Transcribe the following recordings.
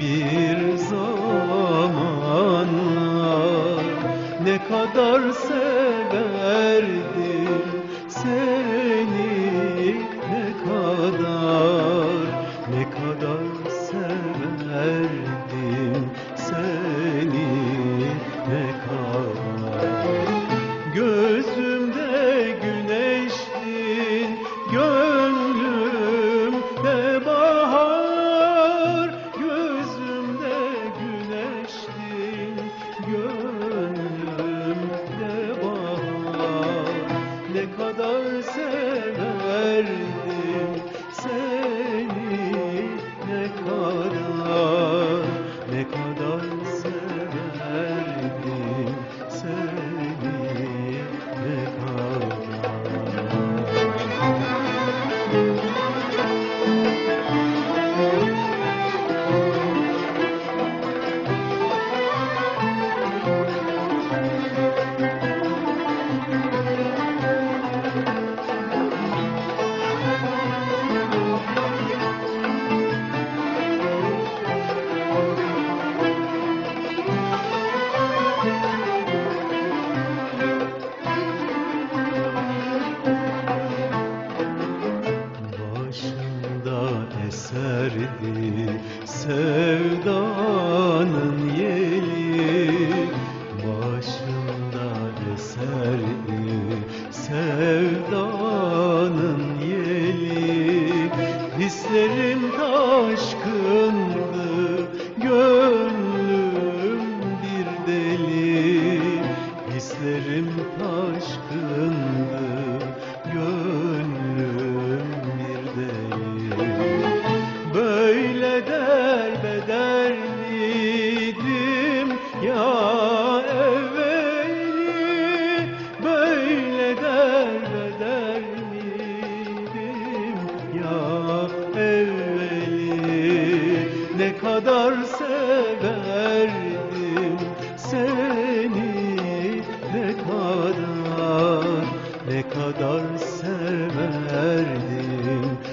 bir zamanlar ne kadar severdim seni ne kadar ne kadar serdi sevdanın yeri. severdim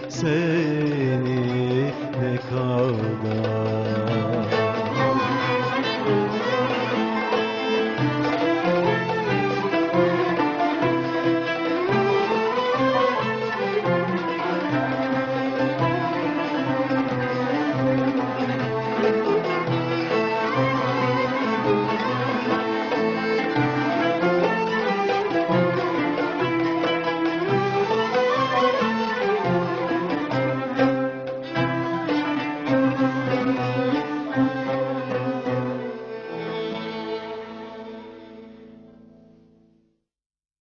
seni ne kadar.